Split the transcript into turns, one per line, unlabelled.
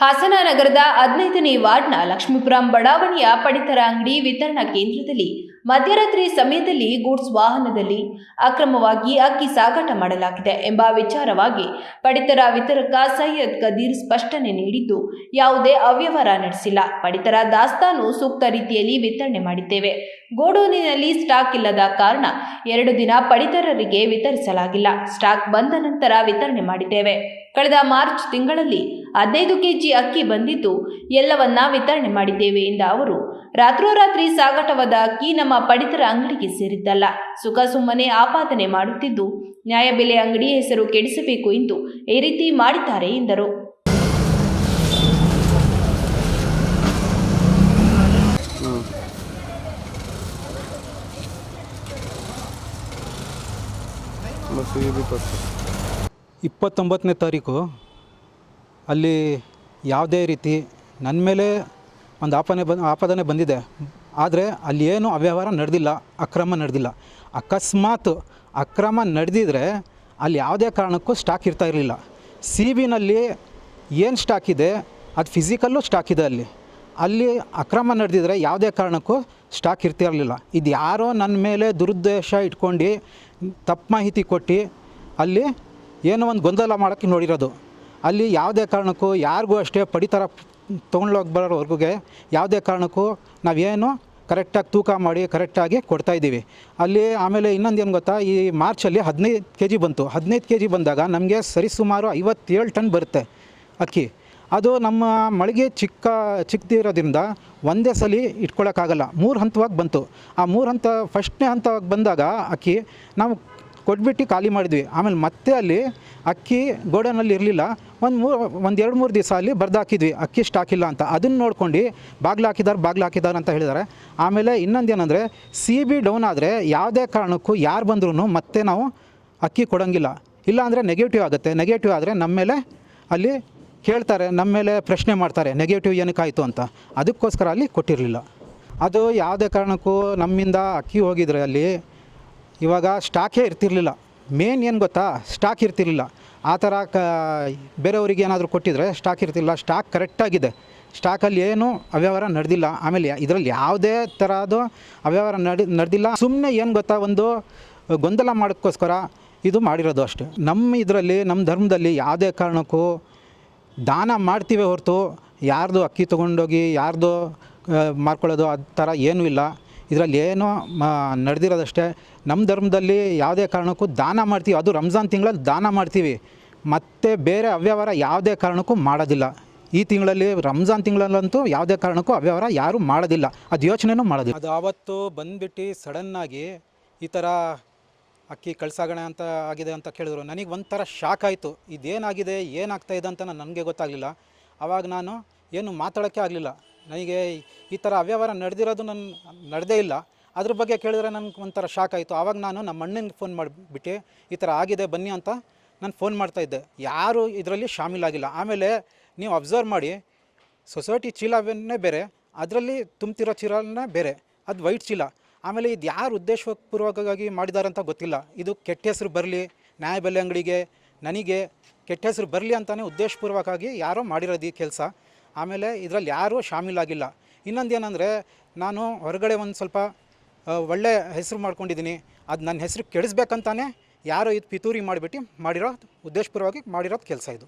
ಹಾಸನ ನಗರದ ಹದಿನೈದನೇ ವಾರ್ಡ್ನ ಲಕ್ಷ್ಮೀಪುರಂ ಬಡಾವಣೆಯ ಪಡಿತರ ಅಂಗಡಿ ವಿತರಣಾ ಕೇಂದ್ರದಲ್ಲಿ ಮಧ್ಯರಾತ್ರಿ ಸಮಯದಲ್ಲಿ ಗೂಡ್ಸ್ ವಾಹನದಲ್ಲಿ ಅಕ್ರಮವಾಗಿ ಅಕ್ಕಿ ಸಾಗಾಟ ಮಾಡಲಾಗಿದೆ ಎಂಬ ವಿಚಾರವಾಗಿ ಪಡಿತರ ವಿತರಕ ಸೈಯದ್ ಕದೀರ್ ಸ್ಪಷ್ಟನೆ ನೀಡಿದ್ದು, ಯಾವುದೇ ಅವ್ಯವಹಾರ ನಡೆಸಿಲ್ಲ. ಪಡಿತರ ದಾಸ್ತಾನು ಸೂಕ್ತ ರೀತಿಯಲ್ಲಿ ವಿತರಣೆ ಮಾಡಿದ್ದೇವೆ. ಗೋಡೌನಿನಲ್ಲಿ ಸ್ಟಾಕ್ ಇಲ್ಲದ ಕಾರಣ ಎರಡು ದಿನ ಪಡಿತರರಿಗೆ ವಿತರಿಸಲಾಗಿಲ್ಲ. ಸ್ಟಾಕ್ ಬಂದ ನಂತರ ವಿತರಣೆ ಮಾಡಿದ್ದೇವೆ. ಕಳೆದ ಮಾರ್ಚ್ ತಿಂಗಳಲ್ಲಿ ಹದಿನೈದು ಕೆಜಿ ಅಕ್ಕಿ ಬಂದಿದ್ದು ಎಲ್ಲವನ್ನ ವಿತರಣೆ ಮಾಡಿದ್ದೇವೆ ಎಂದ ಅವರು ರಾತ್ರೋರಾತ್ರಿ ಸಾಗಾಟವಾದ ಅಕ್ಕಿ ನಮ್ಮ ಪಡಿತರ ಅಂಗಡಿಗೆ ಸೇರಿದ್ದಲ್ಲ. ಸುಖ ಸುಮ್ಮನೆ ಆಪಾದನೆ ಮಾಡುತ್ತಿದ್ದು ನ್ಯಾಯಬೆಲೆ ಅಂಗಡಿ ಹೆಸರು ಕೆಡಿಸಬೇಕು ಎಂದು ಈ ರೀತಿ ಮಾಡಿದ್ದಾರೆ ಎಂದರು.
Спасибо,
ಇಪ್ಪತ್ತೊಂಬತ್ತನೇ ತಾರೀಕು ಅಲ್ಲಿ ಯಾವುದೇ ರೀತಿ ನನ್ನ ಮೇಲೆ ಒಂದು ಆಪನೆ ಬಂದು ಆಪಾದನೆ ಬಂದಿದೆ. ಆದರೆ ಅಲ್ಲಿ ಏನು ಅವ್ಯವಹಾರ ನಡೆದಿಲ್ಲ, ಅಕ್ರಮ ನಡೆದಿಲ್ಲ. ಅಕಸ್ಮಾತ್ ಅಕ್ರಮ ನಡೆದಿದ್ರೆ ಅಲ್ಲಿ ಯಾವುದೇ ಕಾರಣಕ್ಕೂ ಸ್ಟಾಕ್ ಇರ್ತಾ ಇರಲಿಲ್ಲ. ಸಿ ಬಿನಲ್ಲಿ ಏನು ಸ್ಟಾಕ್ ಇದೆ, ಅದು ಫಿಸಿಕಲ್ಲು ಸ್ಟಾಕ್ ಇದೆ ಅಲ್ಲಿ. ಅಲ್ಲಿ ಅಕ್ರಮ ನಡೆದಿದ್ರೆ ಯಾವುದೇ ಕಾರಣಕ್ಕೂ ಸ್ಟಾಕ್ ಇರ್ತಿರಲಿಲ್ಲ ಇದು ಯಾರೋ ನನ್ನ ಮೇಲೆ ದುರುದ್ದೇಶ ಇಟ್ಕೊಂಡು ತಪ್ಪು ಮಾಹಿತಿ ಕೊಟ್ಟು ಅಲ್ಲಿ ಏನೋ ಒಂದು ಗೊಂದಲ ಮಾಡೋಕ್ಕೆ ನೋಡಿರೋದು. ಅಲ್ಲಿ ಯಾವುದೇ ಕಾರಣಕ್ಕೂ ಯಾರಿಗೂ ಅಷ್ಟೇ ಪಡಿತರ ತೊಗೊಂಡೋಗಿ ಬರೋವರೆಗೂ ಯಾವುದೇ ಕಾರಣಕ್ಕೂ ನಾವೇನು ಕರೆಕ್ಟಾಗಿ ತೂಕ ಮಾಡಿ ಕರೆಕ್ಟಾಗಿ ಕೊಡ್ತಾಯಿದ್ದೀವಿ ಅಲ್ಲಿ ಆಮೇಲೆ ಇನ್ನೊಂದು ಏನು ಗೊತ್ತಾ, ಈ ಮಾರ್ಚಲ್ಲಿ ಹದಿನೈದು ಕೆ ಜಿ ಬಂತು. ಹದಿನೈದು ಕೆ ಜಿ ಬಂದಾಗ ನಮಗೆ ಸರಿಸುಮಾರು ಐವತ್ತೇಳು ಟನ್ ಬರುತ್ತೆ ಅಕ್ಕಿ. ಅದು ನಮ್ಮ ಮಳಿಗೆ ಚಿಕ್ಕ ಚಿಕ್ಕದಿರೋದ್ರಿಂದ ಒಂದೇ ಸಲ ಇಟ್ಕೊಳ್ಳೋಕ್ಕಾಗಲ್ಲ ಮೂರು ಹಂತವಾಗಿ ಬಂತು. ಆ ಮೂರು ಹಂತ, ಫಸ್ಟ್ನೇ ಹಂತವಾಗಿ ಬಂದಾಗ ಅಕ್ಕಿ ನಾವು ಕೊಟ್ಬಿಟ್ಟು ಖಾಲಿ ಮಾಡಿದ್ವಿ. ಆಮೇಲೆ ಮತ್ತೆ ಅಲ್ಲಿ ಅಕ್ಕಿ ಗೋಡನಲ್ಲಿ ಇರಲಿಲ್ಲ. ಒಂದು ಮೂರು, ಒಂದು ಎರಡು ಮೂರು ದಿವಸ ಅಲ್ಲಿ ಬರ್ದು ಹಾಕಿದ್ವಿ. ಅಕ್ಕಿ ಸ್ಟಾಕ್ ಇಲ್ಲ ಅಂತ. ಅದನ್ನು ನೋಡ್ಕೊಂಡು ಬಾಗ್ಲು ಹಾಕಿದ್ದಾರೆ ಬಾಗ್ಲು ಹಾಕಿದ್ದಾರೆ ಅಂತ ಹೇಳಿದ್ದಾರೆ ಆಮೇಲೆ ಇನ್ನೊಂದು ಏನಂದರೆ ಸಿ ಬಿ ಡೌನ್ ಆದರೆ ಯಾವುದೇ ಕಾರಣಕ್ಕೂ ಯಾರು ಬಂದ್ರೂ ಮತ್ತೆ ನಾವು ಅಕ್ಕಿ ಕೊಡೋಂಗಿಲ್ಲ. ಇಲ್ಲಾಂದರೆ ನೆಗೆಟಿವ್ ಆಗುತ್ತೆ. ನೆಗೆಟಿವ್ ಆದರೆ ನಮ್ಮ ಮೇಲೆ ಅಲ್ಲಿ ಕೇಳ್ತಾರೆ ನಮ್ಮ ಮೇಲೆ ಪ್ರಶ್ನೆ ಮಾಡ್ತಾರೆ ನೆಗೆಟಿವ್ ಏನಕ್ಕಾಯಿತು ಅಂತ. ಅದಕ್ಕೋಸ್ಕರ ಅಲ್ಲಿ ಕೊಟ್ಟಿರಲಿಲ್ಲ. ಅದು ಯಾವುದೇ ಕಾರಣಕ್ಕೂ ನಮ್ಮಿಂದ ಅಕ್ಕಿ ಹೋಗಿದ್ರೆ ಅಲ್ಲಿ ಇವಾಗ ಸ್ಟಾಕೇ ಇರ್ತಿರ್ಲಿಲ್ಲ. ಮೇನ್ ಏನು ಗೊತ್ತಾ? ಸ್ಟಾಕ್ ಇರ್ತಿರ್ಲಿಲ್ಲ. ಆ ಥರ ಕ, ಬೇರೆಯವರಿಗೆ ಏನಾದರೂ ಕೊಟ್ಟಿದ್ರೆ ಸ್ಟಾಕ್ ಇರ್ತಿಲ್ಲ ಸ್ಟಾಕ್ ಕರೆಕ್ಟಾಗಿದೆ ಸ್ಟಾಕಲ್ಲಿ ಏನು ಅವ್ಯವಹಾರ ನಡೆದಿಲ್ಲ. ಆಮೇಲೆ ಇದರಲ್ಲಿ ಯಾವುದೇ ಥರದ್ದು ಅವ್ಯವಹಾರ ನಡೆ, ನಡೆದಿಲ್ಲ. ಸುಮ್ಮನೆ ಏನು ಗೊತ್ತಾ? ಒಂದು ಗೊಂದಲ ಮಾಡೋಕ್ಕೋಸ್ಕರ ಇದು ಮಾಡಿರೋದು ಅಷ್ಟೇ. ನಮ್ಮ ಇದರಲ್ಲಿ ನಮ್ಮ ಧರ್ಮದಲ್ಲಿ ಯಾವುದೇ ಕಾರಣಕ್ಕೂ ದಾನ ಮಾಡ್ತೀವಿ ಹೊರತು ಯಾರ್ದು ಅಕ್ಕಿ ತೊಗೊಂಡೋಗಿ, ಯಾರ್ದು ಮಾರ್ಕೊಳ್ಳೋದು ಆ ಥರ ಏನೂ ಇಲ್ಲ. ಇದರಲ್ಲಿ ಏನೋ ನಡೆದಿರೋದಷ್ಟೇ. ನಮ್ಮ ಧರ್ಮದಲ್ಲಿ ಯಾವುದೇ ಕಾರಣಕ್ಕೂ ದಾನ ಮಾಡ್ತೀವಿ. ಅದು ರಂಜಾನ್ ತಿಂಗಳಲ್ಲಿ ದಾನ ಮಾಡ್ತೀವಿ. ಮತ್ತು ಬೇರೆ ಅವ್ಯವಹಾರ ಯಾವುದೇ ಕಾರಣಕ್ಕೂ ಮಾಡೋದಿಲ್ಲ. ಈ ತಿಂಗಳಲ್ಲಿ, ರಂಜಾನ್ ತಿಂಗಳಲ್ಲಂತೂ ಯಾವುದೇ ಕಾರಣಕ್ಕೂ ಅವ್ಯವಹಾರ ಯಾರೂ ಮಾಡೋದಿಲ್ಲ. ಅದು ಯೋಚನೆನೂ ಮಾಡೋದಿಲ್ಲ. ಅದು ಆವತ್ತು ಬಂದುಬಿಟ್ಟು ಸಡನ್ನಾಗಿ ಈ ಥರ ಅಕ್ಕಿ ಕಳ್ಸಾಗಣೆ ಅಂತ ಆಗಿದೆ ಅಂತ ಕೇಳಿದ್ರು. ನನಗೆ ಒಂಥರ ಶಾಕ್ ಆಯಿತು. ಇದೇನಾಗಿದೆ, ಏನಾಗ್ತಾ ಇದೆ ಅಂತ ನನಗೆ ಗೊತ್ತಾಗಲಿಲ್ಲ. ಆವಾಗ ನಾನು ಏನು ಮಾತಾಡೋಕ್ಕೆ ಆಗಲಿಲ್ಲ. ನನಗೆ ಈ ಥರ ಅವ್ಯವಹಾರ ನಡೆದಿರೋದು ನನ್ನ ನಡೆದೇ ಇಲ್ಲ. ಅದ್ರ ಬಗ್ಗೆ ಕೇಳಿದ್ರೆ ನನಗೆ ಒಂಥರ ಶಾಕ್ ಆಯಿತು. ಆವಾಗ ನಾನು ನಮ್ಮ ಅಣ್ಣನಿಗೆ ಫೋನ್ ಮಾಡಿಬಿಟ್ಟು, ಈ ಥರ ಆಗಿದೆ, ಬನ್ನಿ ಅಂತ ನಾನು ಫೋನ್ ಮಾಡ್ತಾಯಿದ್ದೆ ಯಾರೂ ಇದರಲ್ಲಿ ಶಾಮೀಲಾಗಿಲ್ಲ ಆಮೇಲೆ ನೀವು ಅಬ್ಸರ್ವ್ ಮಾಡಿ ಸೊಸೈಟಿ ಚೀಲವನ್ನೇ ಬೇರೆ, ಅದರಲ್ಲಿ ತುಂಬ್ತಿರೋ ಚೀಲನೇ ಬೇರೆ, ಅದು ವೈಟ್ ಚೀಲ. ಆಮೇಲೆ ಇದು ಯಾರು ಉದ್ದೇಶಪೂರ್ವಕವಾಗಿ ಮಾಡಿದ್ದಾರೆ ಅಂತ ಗೊತ್ತಿಲ್ಲ. ಇದು ಕೆಟ್ಟ ಹೆಸರು ಬರಲಿ, ನ್ಯಾಯಬೆಲೆ ಅಂಗಡಿಗೆ, ನನಗೆ ಕೆಟ್ಟ ಹೆಸರು ಬರಲಿ ಅಂತಲೇ ಉದ್ದೇಶಪೂರ್ವಕವಾಗಿ ಯಾರೋ ಮಾಡಿರೋದು ಈ ಕೆಲಸ. ಆಮೇಲೆ ಇದರಲ್ಲಿ ಯಾರೂ ಶಾಮೀಲಾಗಿಲ್ಲ. ಇನ್ನೊಂದು ಏನಂದರೆ ನಾನು ಹೊರಗಡೆ ಒಂದು ಸ್ವಲ್ಪ ಒಳ್ಳೆ ಹೆಸರು ಮಾಡ್ಕೊಂಡಿದ್ದೀನಿ. ಅದು ನನ್ನ ಹೆಸರು ಕೆಡಿಸ್ಬೇಕಂತಾನೆ ಯಾರೋ ಇದು ಪಿತೂರಿ ಮಾಡಿಬಿಟ್ಟು ಮಾಡಿರೋ ಉದ್ದೇಶಪೂರ್ವಾಗಿ ಮಾಡಿರೋದು ಕೆಲಸ ಇದು.